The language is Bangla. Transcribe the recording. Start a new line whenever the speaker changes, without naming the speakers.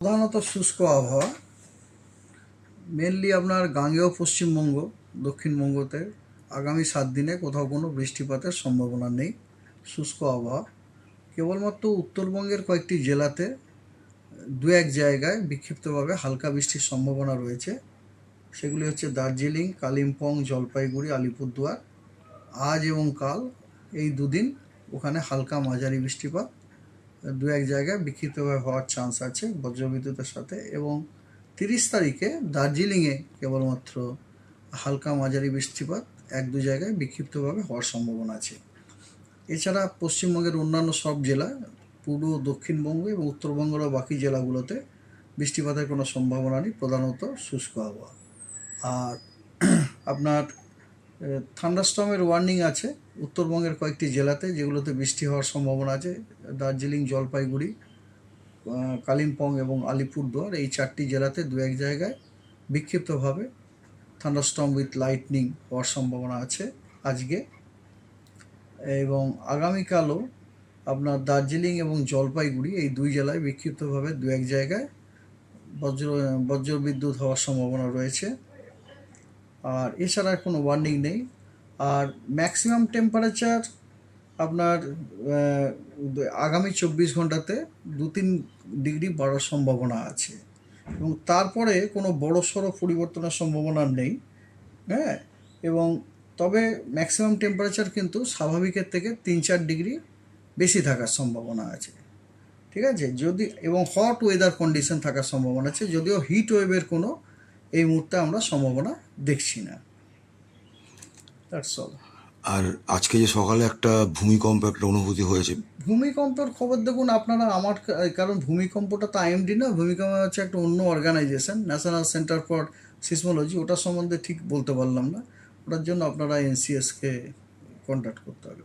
প্রধানত শুষ্ক আবহাওয়া মেনলি আপনার গাঙ্গেয় পশ্চিমবঙ্গ, দক্ষিণবঙ্গতে আগামী সাত দিনে কোথাও কোনো বৃষ্টিপাতের সম্ভাবনা নেই, শুষ্ক আবহাওয়া। কেবলমাত্র উত্তরবঙ্গের কয়েকটি জেলাতে দু এক জায়গায় বিক্ষিপ্তভাবে হালকা বৃষ্টির সম্ভাবনা রয়েছে। সেগুলি হচ্ছে দার্জিলিং, কালিম্পং, জলপাইগুড়ি, আলিপুরদুয়ার। আজ এবং কাল এই দুদিন ওখানে হালকা মাঝারি বৃষ্টিপাত দু এক জায়গায় বিক্ষিপ্তভাবে হওয়ার চান্স আছে বজ্রবিদ্যুতের সাথে এবং তিরিশ তারিখে দার্জিলিংয়ে কেবলমাত্র হালকা মাঝারি বৃষ্টিপাত এক দু জায়গায় বিক্ষিপ্তভাবে হওয়ার সম্ভাবনা আছে। এছাড়া পশ্চিমবঙ্গের অন্যান্য সব জেলা, পূর্ব দক্ষিণবঙ্গ এবং উত্তরবঙ্গের বাকি জেলাগুলোতে বৃষ্টিপাতের কোনো সম্ভাবনা নেই, প্রধানত শুষ্ক আবহাওয়া। আর আপনার থান্ডারস্টর্মের ওয়ার্নিং আছে। উত্তরবঙ্গের কয়েকটি জেলাতে, যেগুলোতে বৃষ্টি হওয়ার সম্ভাবনা আছে। দার্জিলিং, জলপাইগুড়ি কালিম্পং এবং আলিপুরদুয়ার, এই চারটি জেলাতে দু এক জায়গায় বিক্ষিপ্তভাবে থান্ডারস্টর্ম উইথ লাইটনিং হওয়ার সম্ভাবনা আছে আজকে। এবং আগামীকালও আপনার দার্জিলিং এবং জলপাইগুড়ি এই দুই জেলায় বিক্ষিপ্তভাবে দু এক জায়গায় বজ্র, বজ্রবিদ্যুৎ হওয়ার সম্ভাবনা রয়েছে। আর এছাড়া কোনো ওয়ার্নিং নেই। আর ম্যাক্সিমাম টেম্পারেচার আপনার আগামী চব্বিশ ঘন্টাতে দু তিন ডিগ্রি বাড়ার সম্ভাবনা আছে। এবং তারপরে কোনো বড় সড়ো পরিবর্তনের সম্ভাবনা নেই। হ্যাঁ এবং তবে ম্যাক্সিমাম টেম্পারেচার কিন্তু স্বাভাবিকের থেকে তিন চার ডিগ্রি বেশি থাকার সম্ভাবনা আছে। ঠিক আছে? যদি, এবং হট ওয়েদার কন্ডিশন থাকার সম্ভাবনা আছে। যদিও হিট ওয়েভের কোনো এই মুহূর্তে আমরা সম্ভাবনা দেখছি না। দ্যাটস অল
আর আজকে যে সকালে একটা ভূমিকম্প একটা অনুভূতি হয়েছে।
ভূমিকম্পের খবর দেখুন আপনারা আমার কারণ ভূমিকম্পটা তো আইএমডি না ভূমিকম্প হচ্ছে একটা অন্য organisation national centre for seismology ওটার সম্বন্ধে ঠিক বলতে পারলাম না। ওটার জন্য আপনারা এনসিএসকে কন্ট্যাক্ট করতে হবে।